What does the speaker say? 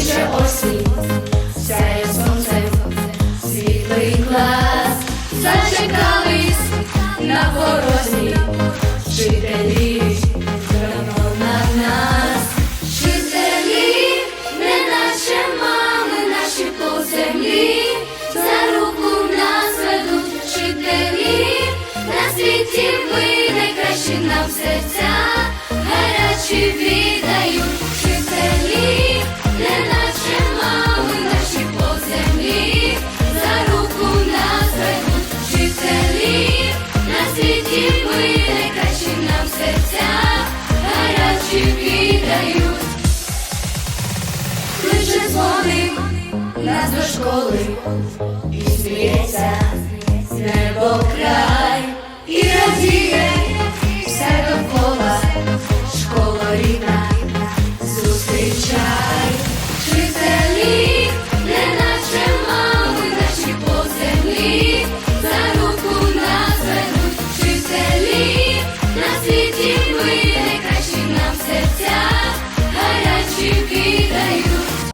обличчя осінь, сяє сонце, світлий клас, зачекались на порозі, вчителі, звернув на нас, вчителі, не наче мами, наші поземлі, за руку нас ведуть вчителі, на світі ви найкращі нам серця, гарячі ві. дзвоник нас до школи. І сміється небо край і радіє все довкола, школа рідна, зустрічай, вчителі, не наче мами, наші по землі, за руку нас ведуть вчителі, на світі ми.